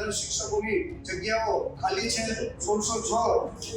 વધારે શિક્ષકોની જગ્યાઓ ખાલી છે, સોળસો છ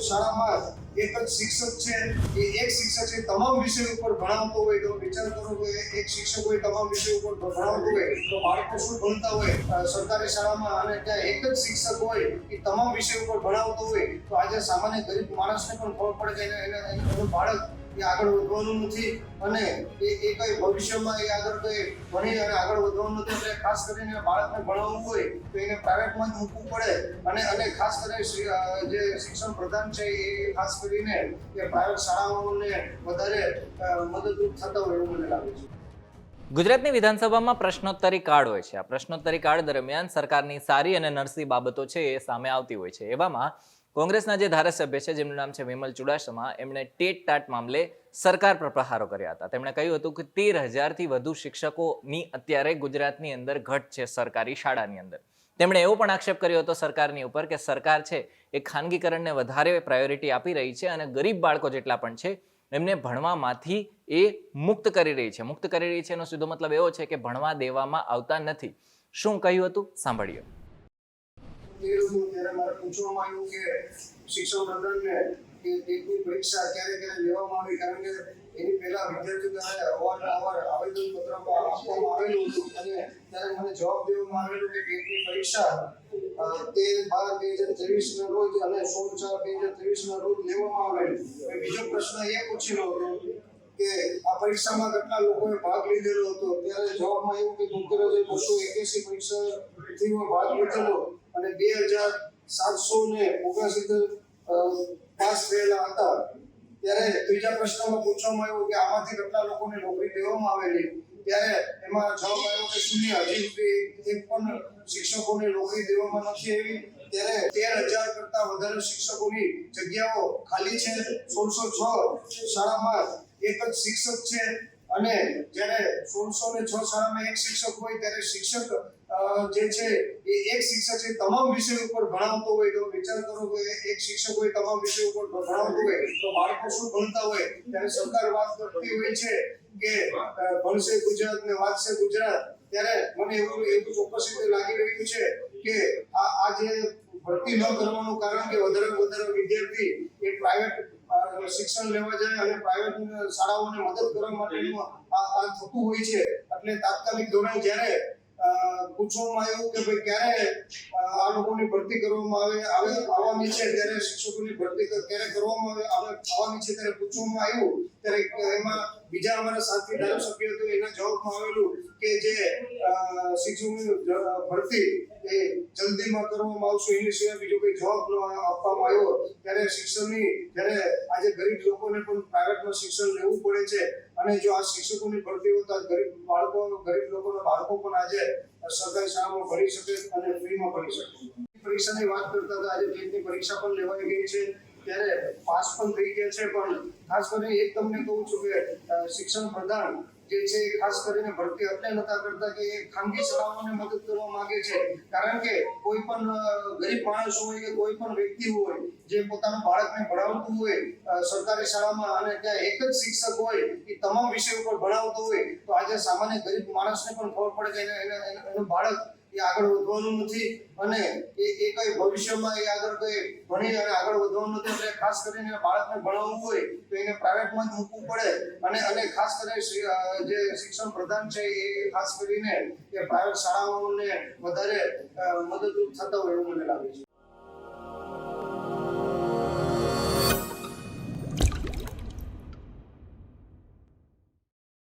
શાળામાં એક જ શિક્ષક છે. એ એક શિક્ષક છે, તમામ વિષય ઉપર ભણાવતો હોય તો વિચાર કરો કે એક શિક્ષક હોય તમામ વિષય ઉપર ભણાવતો હોય તો બાળકો શું ભણતા હોય? સરકારી શાળામાં અને ત્યાં એક જ શિક્ષક હોય એ તમામ વિષય ઉપર ભણાવતો હોય તો આજે સામાન્ય ગરીબ માણસને પણ ખબર પડે કે એને બાળક એ આગળ વધવાનું નથી અને એ એ કઈ ભવિષ્યમાં એ આગળ કઈ ભણી અને આગળ વધવાનું નથી. એટલે ખાસ કરીને બાળકને ભણાવવું હોય તો એને પ્રાઇવેટમાં જ મૂકવું પડે અને અને ખાસ કરીને જે શિક્ષણ પ્રધાન છે એ ખાસ કરીને એ પ્રાઇવેટ શાળાઓને વધારે મદદરૂપ થતા હોય એવું મને લાગે છે. ગુજરાતની વિધાનસભામાં પ્રશ્નોત્તરી કાળ હોય છે. આ પ્રશ્નોત્તરી કાળ દરમિયાન સરકારની સારી અને નરસી બાબતો છે એ સામે આવતી હોય છે. એવામાં કોંગ્રેસના જે ધારાસભ્ય છે, જેમનું નામ છે વિમલ ચુડાસમા, એમણે ટેટ ટાટ મામલે સરકાર પર પ્રહારો કર્યા હતા. તેમણે કહ્યું હતું કે તેર હજારથી વધુ શિક્ષકોની અત્યારે ગુજરાતની અંદર ઘટ છે સરકારી શાળાની અંદર. તેમણે એવો પણ આક્ષેપ કર્યો હતો સરકારની ઉપર કે સરકાર છે એ ખાનગીકરણને વધારે પ્રાયોરિટી આપી રહી છે અને ગરીબ બાળકો જેટલા પણ છે, એમને ભણવામાંથી એ મુક્ત કરી રહી છે. મુક્ત કરી રહી છે એનો સીધો મતલબ એવો છે કે ભણવા દેવામાં આવતા નથી. શું કહ્યું હતું? પૂછવામાં આવ્યું કે શિક્ષણ પ્રધાનને કે પરીક્ષા ક્યારે ક્યારે લેવામાં આવી? કારણ કે એની પહેલા વિદ્યાર્થીઓ દ્વારા અવારનવાર આવેદન પત્ર આપવામાં આવેલું હતું. અને ત્યારે મને જવાબ દેવામાં આવેલો કે પરીક્ષા તેર બાર બે હજાર ત્રેવીસના રોજ અને સોળ ચાર બે હજાર ત્રેવીસ રોજ લેવામાં આવેલ. બીજો પ્રશ્ન એ પૂછેલો હતો કે આ પરીક્ષામાં કેટલા લોકોએ ભાગ લીધેલો હતો? ત્યારે જવાબમાં એવું કે હજાર બસો એક્યાસી પરીક્ષાર્થીઓએ ભાગ લીધેલો? અને બે હજાર સાતસો ને ઓગણસિત્તેર પાસ થયેલા હતા. ત્યારે ત્રીજા પ્રશ્નમાં પૂછવામાં આવ્યું કે આમાંથી કેટલા લોકોને નોકરી દેવામાં આવેલી? ત્યારે એમાં જવાબ આવ્યો કે શૂન્ય. હજી સુધી એક પણ શિક્ષકોને નોકરી દેવામાં નથી આવી. ત્યારે તેર હજાર કરતા વધારે શિક્ષકોની જગ્યાઓ ખાલી છે. સોળસો છ શાળામાં એક જ શિક્ષક છે. અને જ્યારે સોળસો ને છ શાળામાં એક શિક્ષક હોય, ત્યારે શિક્ષક જે છે, એ એક શિક્ષક છે, તમામ વિષય ઉપર ભણાવતો હોય તો વિચાર કરો કે એક શિક્ષક હોય, તમામ વિષય ઉપર ભણાવતો હોય તો બાળકો શું ભણતા હોય ત્યારે સરકાર વાત કરતી હોય છે કે ભણશે ગુજરાત ને વાંચશે ગુજરાત. ત્યારે મને એવું એવું ચોક્કસ રીતે લાગી રહ્યું છે કે આ આ જે ભરતી ન કરવાનું કારણ કે વધારે વધારે વિદ્યાર્થી એ પ્રાઇવેટ શિક્ષણ લેવા જાય અને પ્રાઇવેટ શાળાઓને મદદ કરવા માટેનું આ થતું હોય છે. એટલે તાત્કાલિક ધોરણે જ્યારે પૂછવામાં આવ્યું કે ભાઈ ક્યારે આ લોકોની ભરતી કરવામાં આવે આવે આવવાની છે ત્યારે શિક્ષકોની ભરતી ક્યારે કરવામાં આવે આવે આવવાની છે ત્યારે પૂછવામાં આવ્યું. ત્યારે એમાં બીજા અમારા સાથી ધારાસભ્ય હતો, એના જવાબમાં આવેલું કે જે શિક્ષકોની ભરતી એ જલ્દીમાં કરવામાં આવશે, એની સિવાય બીજો કોઈ જવાબ આપવામાં આવ્યો. ત્યારે શિક્ષણની જ્યારે આજે ગરીબ લોકોને પણ પ્રાઇવેટમાં શિક્ષણ લેવું પડે છે. અને જો આ શિક્ષકોની ભરતી હોતા ગરીબ બાળકો, ગરીબ લોકોના બાળકો પણ આજે સરકારી શાળામાં ભણી શકે અને ફ્રીમાં ભણી શકે. પરીક્ષાની વાત કરતા હતા, આજે ટેટની પરીક્ષા પણ લેવાઈ ગઈ છે. ત્યારે પાસ પણ થઈ ગયા છે, પણ ખાસ કરીને એક તમને કહું છું કે શિક્ષણ પ્રધાન જે છે ખાસ કરીને ભરતી એટલે નતા કરતા કે ખાનગી શાળાઓને મદદ કરવા માંગે છે. કારણ કે કોઈ પણ ગરીબ માણસ હોય કે કોઈ પણ વ્યક્તિ હોય, જે પોતાના બાળકને ભણાવતું હોય સરકારી શાળામાં અને ત્યાં એક જ શિક્ષક હોય, એ તમામ વિષય ઉપર ભણાવતો હોય, તો આજે સામાન્ય ગરીબ માણસને પણ ખબર પડે કે એને બાળક એ આગળ વધવાનું નથી અને એ એ કઈ ભવિષ્યમાં એ આગળ કઈ ભણી અને આગળ વધવાનું નથી. એટલે ખાસ કરીને બાળકને ભણાવવું હોય તો એને પ્રાઇવેટમાં જ મૂકવું પડે. અને અને ખાસ કરીને જે શિક્ષણ પ્રધાન છે એ ખાસ કરીને એ પ્રાઇવેટ શાળાઓને વધારે મદદરૂપ થતા હોય એવું મને લાગે છે.